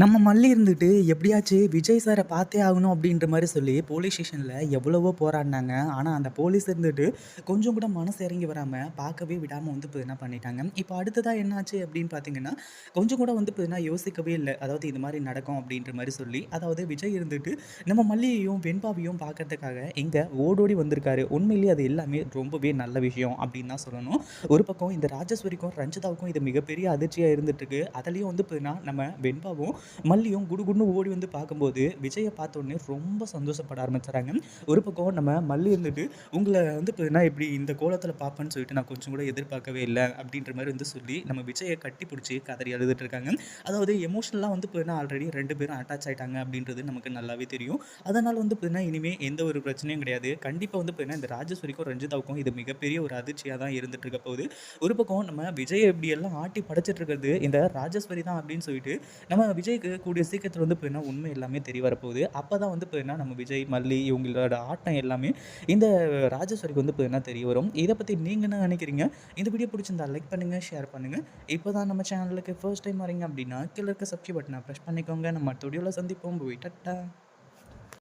நம்ம மல்லி இருந்துட்டு எப்படியாச்சும் விஜய் சாரை பார்த்தே ஆகணும் அப்படின்ற மாதிரி சொல்லி போலீஸ் ஸ்டேஷனில் எவ்வளவோ போராடினாங்க. ஆனால் அந்த போலீஸ் இருந்துட்டு கொஞ்சம் கூட மனசு இறங்கி வராமல் பார்க்கவே விடாமல் வந்து இப்போ என்ன பண்ணிட்டாங்க. இப்போ அடுத்ததாக என்னாச்சு அப்படின்னு பார்த்தீங்கன்னா கொஞ்சம் கூட வந்து இப்போ யோசிக்கவே இல்லை. அதாவது இது மாதிரி நடக்கும் அப்படின்ற மாதிரி சொல்லி அதாவது விஜய் இருந்துட்டு நம்ம மல்லியையும் வெண்பாவையும் பார்க்கறதுக்காக இங்கே ஓடோடி வந்திருக்காரு. உண்மையிலேயே அது எல்லாமே ரொம்பவே நல்ல விஷயம் அப்படின்னு தான் சொல்லணும். ஒரு பக்கம் இந்த ராஜேஸ்வரிக்கும் ரஞ்சிதாவுக்கும் இது மிகப்பெரிய அதிர்ச்சியாக இருந்துட்டுருக்கு அதுலேயும் வந்து பார்த்தீங்கன்னா நம்ம வெண்பாவும் மல்லியும் குடுகுடுன்னு ஓடி வந்து பார்க்கும்போது விஜயை பார்த்த உடனே ரொம்ப சந்தோஷப்பட ஆரம்பிச்சுறாங்க ஒரு பக்கம் நம்ம மல்லி இருந்துட்டு உங்களை வந்து பார்த்தீங்கன்னா இப்படி இந்த கோலத்தில் பார்ப்பேன்னு சொல்லிட்டு நான் கொஞ்சம் கூட எதிர்பார்க்கவே இல்லை அப்படின்ற மாதிரி வந்து சொல்லி நம்ம விஜயை கட்டி பிடிச்சி கதறி அழுதுட்டு இருக்காங்க. அதாவது எமோஷனலாக வந்து இப்போ ஆல்ரெடி ரெண்டு பேரும் அட்டாச் ஆகிட்டாங்க அப்படின்றது நமக்கு நல்லாவே தெரியும். அதனால் வந்து பார்த்தீங்கன்னா இனிமேல் எந்த ஒரு பிரச்சனையும் கிடையாது. கண்டிப்பாக வந்து பார்த்தீங்கன்னா இந்த ராஜஸ்வரிக்கும் ரஞ்சிதாவுக்கும் இது மிகப்பெரிய ஒரு அதிர்ச்சியாக தான் இருந்துட்டு இருக்க போகுது. ஒரு பக்கம் நம்ம விஜய் எப்படி எல்லாம் ஆட்டி படைச்சிட்டு இருக்கிறது இந்த ராஜஸ்வரி தான் அப்படின்னு சொல்லிட்டு நம்ம விஜய் விஜய்க்கு கூடிய சீக்கிரத்தில் வந்து பார்த்தீங்கன்னா உண்மை எல்லாமே தெரிய வரப்போகுது. அப்போ தான் வந்து பார்த்தீங்கன்னா நம்ம விஜய் மல்லி இவங்களோட ஆட்டம் எல்லாமே இந்த ராஜேஸ்வரிக்கு வந்து பார்த்தீங்கன்னா தெரிய வரும். இதை பற்றி நீங்கள் என்ன நினைக்கிறீங்க? இந்த வீடியோ பிடிச்சிருந்தா லைக் பண்ணுங்கள் ஷேர் பண்ணுங்கள் இப்போ தான் நம்ம சேனலுக்கு ஃபர்ஸ்ட் டைம் வரீங்க அப்படின்னா கீழே இருக்க சப்ஸ்கிரைப் பட்டனை ப்ரெஸ் பண்ணிக்கோங்க. நம்ம ஸ்டுடியோவில் சந்திப்போம். போய் டட்டா.